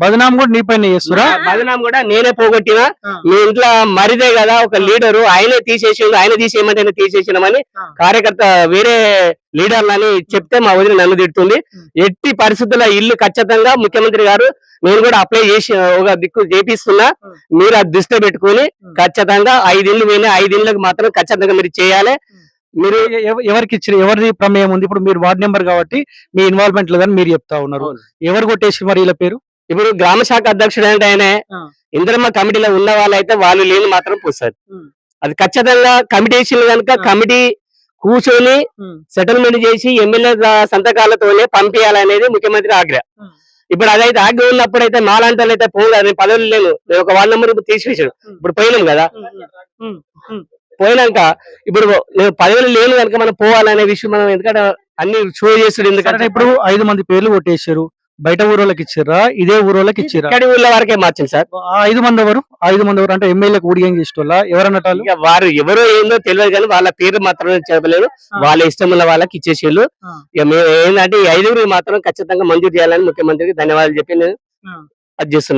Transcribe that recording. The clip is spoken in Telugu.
బదనాం కూడా నీ పైన చేస్తురా బదనాం కూడా నేనే పోగొట్టినా. మీ ఇంట్లో మరిదే కదా ఒక లీడరు ఆయనే తీసేసిండు ఆయన తీసేయమంటే ఆయన తీసేసినామని. కార్యకర్త వేరే లీడర్లని చెప్తే మా వదిన నన్ను తిడుతుంది. ఎట్టి పరిస్థితుల్లో ఇల్లు ఖచ్చితంగా ముఖ్యమంత్రి గారు నేను కూడా అప్లై చేసి ఒక దిక్కు చేపిస్తున్నా. మీరు అది దృష్టిలో పెట్టుకుని. ఖచ్చితంగా ఐదిళ్ళు పోయినా ఐదిళ్ళకి మాత్రం ఖచ్చితంగా మీరు చేయాలి మీరు ఎవరికి ఇచ్చిన ఎవరిది ప్రమేయం ఉంది ఇప్పుడు మీరు వార్డ్ నెంబర్ కాబట్టి మీ ఇన్వాల్వ్మెంట్ లేదని మీరు చెప్తా ఉన్నారు. ఎవరు కొట్టేసి మరి ఇలా పేరు ఇప్పుడు గ్రామ శాఖ అధ్యక్షుడు అంటే ఆయన. ఇంద్రమ్మ కమిటీలో ఉన్న వాళ్ళైతే వాళ్ళు లేని మాత్రం పోస్తారు. అది ఖచ్చితంగా కమిటీ వేసిన కనుక. కమిటీ కూర్చొని. సెటిల్మెంట్ చేసి ఎమ్మెల్యే సంతకాలతోనే పంపించాలనేది ముఖ్యమంత్రి ఉం. ఇప్పుడు అదైతే ఆజ్ఞ ఉన్నప్పుడు అయితే మాలాంటి వాళ్ళు అయితే పోలేదు నేను పదవులు లేను నేను ఒక వార్డు నెంబర్ తీసివేసాడు ఉం. ఇప్పుడు పోయినాం కదా. పోయినాక ఇప్పుడు నేను పదవులు లేను కనుక మనం పోవాలనే విషయం మనం ఎందుకంటే అన్ని షో చేస్తుడు ఎందుకంటే ఇప్పుడు ఐదు మంది పేర్లు కొట్టేశారు బయట ఊరోళ్ళకి ఇచ్చిర్రా ఇదే ఊరోళ్ళకి ఇచ్చిర్రా? ఇక్కడి ఊళ్ళ వరకే మార్చింది సార్. ఆ ఐదు మంది ఎవరు? ఐదు మంది ఎవరు? అంటే ఎమ్మెల్యేకి ఊడిగం చేసేటోళ్ళ ఎవరన్నటాలు ఇక వారు ఎవరో ఏందో తెలియదు కానీ వాళ్ళ పేరు మాత్రం చెప్పలేను ఆ. వాళ్ళ ఇష్టం ఉన్న వాళ్ళకి ఇచ్చేసేళ్ళు ఆ. ఇక మేము ఏంటంటే ఈ ఐదుగురికి మాత్రం ఖచ్చితంగా మంజూరు చేయాలని ముఖ్యమంత్రికి ధన్యవాదాలు చెప్పి నేను. అది చేస్తున్నాను